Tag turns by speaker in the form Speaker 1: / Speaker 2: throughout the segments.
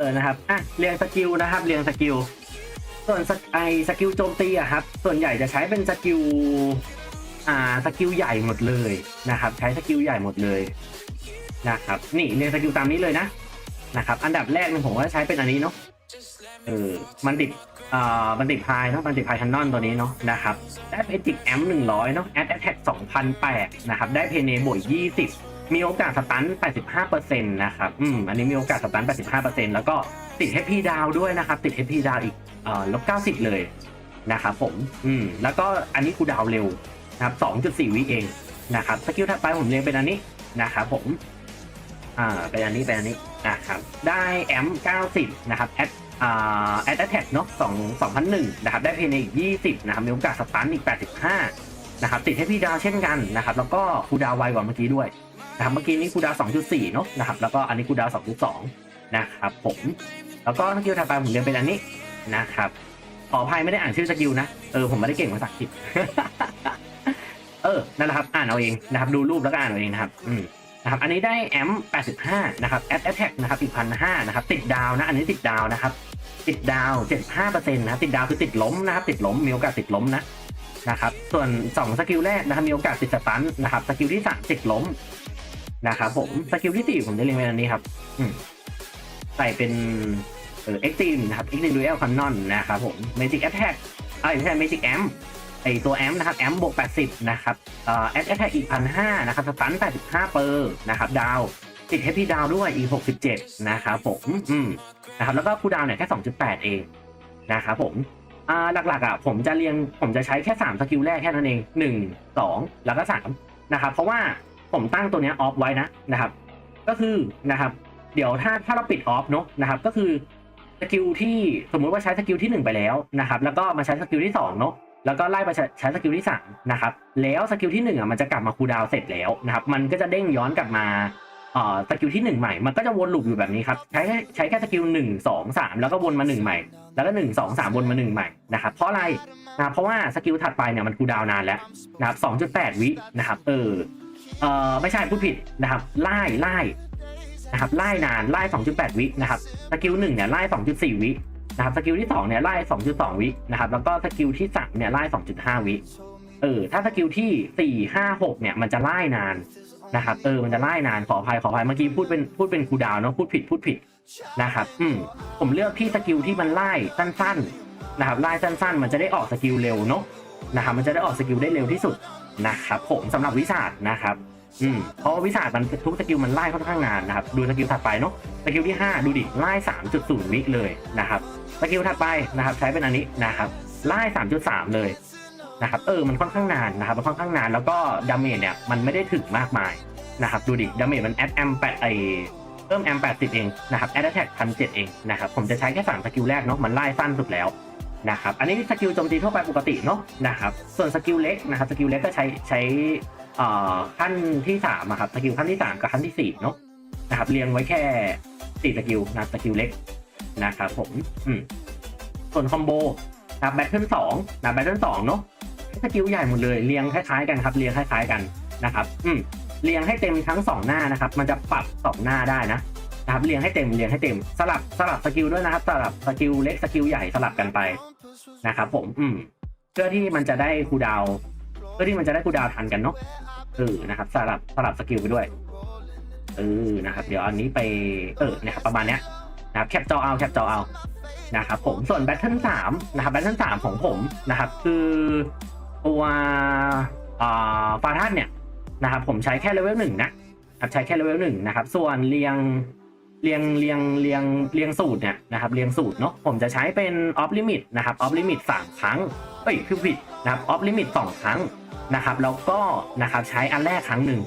Speaker 1: เออนะครับอะเรียงสกิลนะครับเรียงสกิลส่วนไอสกิลโจมตีอะครับ ส่วนใหญ่จะใช้เป็นสกิลอ่าสกิลใหญ่หมดเลยนะครับ ใช้สกิลใหญ่หมดเลยนะครับ นี่เรียงสกิลตามนี้เลยนะนะครับ อันดับแรกเนี่ยผมว่าใช้เป็นอันนี้เนาะเออมันติดอ่ามันติดพายเนาะมันติดพายคันนอนตัวนี้เนาะนะครับได้เพจิกแอมหนึ่งร้อยเนาะแอดแอทแท็กสองพันแปดนะครับ ได้เพเนบวกยี่สิบ มีโอกาสสตัน 85%นะครับ อืม อันนี้มีโอกาสสตัน 85%แล้วก็ติด HP ดาวด้วยนะครับ ติด HP ดาวอีกเอ่อลบ90 เลยนะครับผม อืม แล้วก็อันนี้คูดาวเร็วนะครับ 2.4 วิเองนะครับ สกิลถัดไปผมเรียงเป็นอันนี้นะครับผม อ่า เป็นอันนี้ เป็นอันนี้นะครับ ได้แอม90 นะครับ แอดอ่าแอดแอทแท็กเนาะ2 2001นะครับได้เพนอีก20นะครับมีโอกาสสตันอีก85นะครับติดให้พี่ดาวเช่นกันนะครับแล้วก็คูดาวไวกว่าเมื่อกี้ด้วย นะครับเมื่อกี้นี้คูดาว2.4 เนาะนะครับแล้วก็อันนี้คูดาว2.2 นะครับผม แล้วก็สกิลถัดไปผมเรียนเป็นอันนี้นะครับขออภัยไม่ได้อ่านชื่อสกิลนะ เออผมไม่ได้เก่งภาษาอังกฤษเออนั่นแหละครับอ่านเอาเองนะครับดูรูปแล้วก็อ่านเอาเองนะครับอืมนะครับอันนี้ได้แอม85 นะครับแอดแอทแท็กนะครับอีกพันห้านะครับติดดาวนะ อันนี้ติดดาวนะครับ ติดดาว 75%นะติดดาวคือติดล้มนะครับ ติดล้มมีโอกาสติดล้มนะนะครับส่วน 2 สกิลแรกนะครับมีโอกาสติดสตันนะครับสกิลที่3ติดล้ม นะครับผมสกิลที่4ผมจะเรียงเป็นอันนี้ครับอืมใส่เป็นเอ่อ e x t r e m นะครับ extreme duel cannon นะครับผม magic attack เอ้ยไม่ใช่ magic amp ไอตัว amp นะครับ amp บวก80นะครับเอ่อ add attack อีก1,500นะครับสตัน85เปอร์นะครับดาวติด HP ดาวด้วยอีก67นะครับผมอืมนะครับแล้วก็คูลดาวน์เนี่ยแค่2.8เองนะครับผมอ่าหลักๆอะผมจะเรียงผมจะใช้แค่3สกิลแรกแค่นั้นเอง1 2แล้วก็3นะครับเพราะว่า ผมตั้งตัวนี้ออฟไว้นะนะครับ ก็คือนะครับเดี๋ยวถ้าถ้าเราปิดออฟเนาะนะครับ ก็คือสกิลที่สมมุติว่าใช้สกิลที่หนึ่งไปแล้วนะครับ แล้วก็มาใช้สกิลที่สองเนาะแล้วก็ไล่ไปใช้สกิลที่สามนะครับแล้วสกิลที่หนึ่งอะมันจะกลับมาคูลดาวเสร็จแล้วนะครับ มันก็จะเด้งย้อนกลับมาเอ่อสกิลที่หนึ่งใหม่มันก็จะวนลูปอยู่แบบนี้ครับใช้แค่ใช้แค่สกิลหนึ่งสองสามแล้วก็วนมาหนึ่งใหม่ แล้วก็หนึ่งสองสามวนมาหนึ่งใหม่นะครับเพราะอะไรนะเพราะว่าสกิลถัดไปเนี่ยมันคูลดาวนานแล้วนะครับสองจุดแปดวินะครับเออ เออไม่ใช่พูดผิดนะครับไล่ไล่นะครับไล่นานไล่2.8 วินะครับสกิลหนึ่งเนี่ยไล่2.4 วินะครับสกิลที่2เนี่ยไล่2.2 วินะครับแล้วก็สกิลที่3เนี่ยไล่2.5 วิเออถ้าสกิลที่4 5 6เนี่ยมันจะไล่นานนะครับเออมันจะไล่นานขออภัยขออภัยเมื่อกี้พูดเป็นพูดเป็นคูดาวเนาะพูดผิดพูดผิดนะครับอืมผมเลือกที่สกิลที่มันไล่สั้นๆนะครับไล่สั้นๆ มันจะได้ออกสกิลเร็วเนาะนะครับมันจะได้ออกสกิลได้เร็วที่สุด นะครับผมสำหรับวิสาดนะครับอืมเพราะว่าวิสาดมันทุกสกิลมันไล่ค่อนข้างนานนะครับ ดูสกิลถัดไปเนาะสกิลที่ 5 ดูดิไล่3.0วิเลยนะครับสกิลถัดไปนะครับ ใช้เป็นอันนี้นะครับไล่3.3เลยนะครับเออมันค่อนข้างนานนะครับมันค่อนข้างนานแล้วก็ดาเมจเนี่ยมันไม่ได้ถึงมากมายนะครับดูดิดาเมจมันแอดแอมแปดไอเพิ่มแอมแปดสิบเองนะครับแอดแท็กพันเจ็ดเองนะครับผมจะใช้แค่สามสกิลแรกเนาะมันไล่สั้นสุดแล้ว นะครับ อันนี้สกิลโจมตีทั่วไปปกติเนาะนะครับ ส่วนสกิลเล็กนะครับสกิลเล็กก็ใช้ใช้ขั้นที่สามอะครับสกิลขั้นที่สามกับขั้นที่สี่เนาะนะครับเรียงไว้แค่สี่สกิลนะสกิลเล็กนะครับผมอืมส่วนคอมโบนะแบทเทิลสองนะแบทเทิลสองเนาะสกิลใหญ่หมดเลยเรียงคล้ายๆกันครับเรียงคล้ายๆกันนะครับ อืมเรียงให้เต็มทั้งสองหน้านะครับ มันจะปรับสองหน้าได้นะ นะครับเรียงให้เต็มเรียงให้เต็มสลับสลับสกิลด้วยนะครับ สลับสกิลเล็กสกิลใหญ่สลับกันไปนะครับ ผมอืมเพื่อที่มันจะได้คูดาวเพื่อที่มันจะได้คูดาวทันกันเนาะเออนะครับ สลับสลับสกิลไปด้วยเออนะครับ เดี๋ยวอันนี้ไปเออนะครับประมาณเนี้ยนะครับแคปจอเอาแคปจอเอานะครับผมส่วนแบทเทิลสามนะครับแบทเทิลสามของผมนะครับ คือตัวอ่าฟาทันเนี่ยนะครับผมใช้แค่เลเวลหนึ่งนะครับใช้แค่เลเวลหนึ่งนะครับ ส่วนเรียง เรียงเรียงเรียงเรียงสูตรเนี่ยนะครับเรียงสูตรเนาะผมจะใช้เป็นออฟลิมิตนะครับออฟลิมิตสามครั้งเอ้ยผิดผิดนะครับออฟลิมิตสองครั้งนะครับแล้วก็นะครับใช้อันแรกครั้งหนึ่ง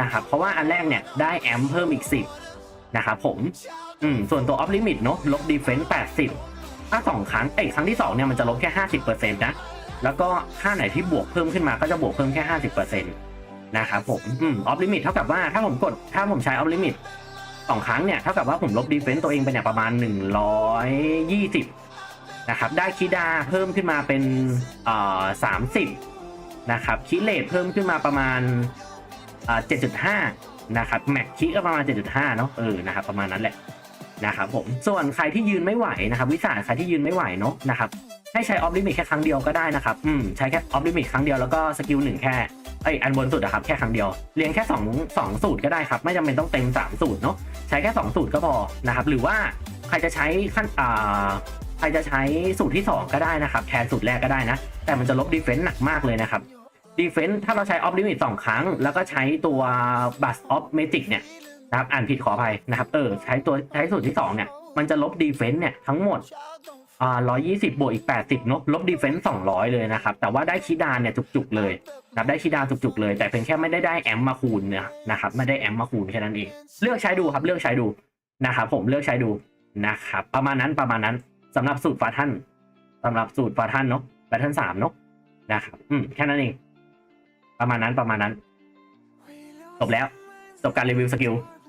Speaker 1: นะครับเพราะว่าอันแรกเนี่ยได้แอมเพิ่มอีก 10นะครับผมอืมส่วนตัวออฟลิมิตเนาะลบดีเฟนส์80ถ้า2ครั้งเอ้ยครั้งที่2เนี่ยมันจะลบแค่50%นต์นะแล้วก็ค่าไหนที่บวกเพิ่มขึ้นมาก็จะบวกเพิ่มแค่50%นะครับผมอืมออฟลิมิตเท่ากับว่าถ้าผมกดถ้าผมใช้ออฟลิมิต สองครั้งเนี่ยเท่ากับว่าผมลบดีเฟนต์ตัวเองไปเนี่ยประมาณ 120 นะครับ ได้คิดาเพิ่มขึ้นมาเป็นเอ่อ30 นะครับ คิเลทเพิ่มขึ้นมาประมาณเอ่อ7.5 นะครับ แม็กคิก็ประมาณ 7.5 เนาะเออนะครับ ประมาณนั้นแหละ นะครับผมส่วนใครที่ยืนไม่ไหวนะครับวิสาใครที่ยืนไม่ไหวเนาะนะครับให้ใช้ออฟลิมิตแค่ครั้งเดียวก็ได้นะครับอืมใช้แค่ออฟลิมิตครั้งเดียวแล้วก็สกิลหนึ่งแค่ไออันบนสุดอะครับแค่ครั้งเดียวเรียงแค่สองสองสูตรก็ได้ครับไม่จำเป็นต้องเต็มสามสูตรเนาะใช้แค่สองสูตรก็พอนะครับหรือว่าใครจะใช้ขั้นอ่าใครจะใช้สูตรที่สองก็ได้นะครับแทนสูตรแรกก็ได้นะ แต่มันจะลบดีเฟนซ์หนักมากเลยนะครับดีเฟนซ์ถ้าเราใช้ออฟลิมิตสองครั้ง แล้วก็ใช้ตัวบัสออฟเมจิกเนี่ย นะครับอ่านผิดขออภัยนะครับเออใช้ตัวใช้สูตรที่สองเนี่ยมันจะลบดีเฟนซ์เนี่ยทั้งหมดอ่าร้อยี่สิบบวกอีกแปดสิบลบดีเฟนซ์สองร้อยเลยนะครับ แต่ว่าได้คีดานเนี่ยจุกๆเลยนะครับได้คีดานจุกๆเลย แต่เพียงแค่ไม่ได้ได้แอมมาคูณเนี่ยนะครับไม่ได้แอมมาคูณแค่นั้นเองเลือกใช้ดูครับเลือกใช้ดูนะครับผมเลือกใช้ดูนะครับประมาณนั้นประมาณนั้นสำหรับสูตรฟาท่านสำหรับสูตรฟาท่านเนาะแบทเทิลสามเนาะนะครับอืมแค่นั้นเองประมาณนั้นประมาณนั้นจบแล้วจบการรีวิวสกิล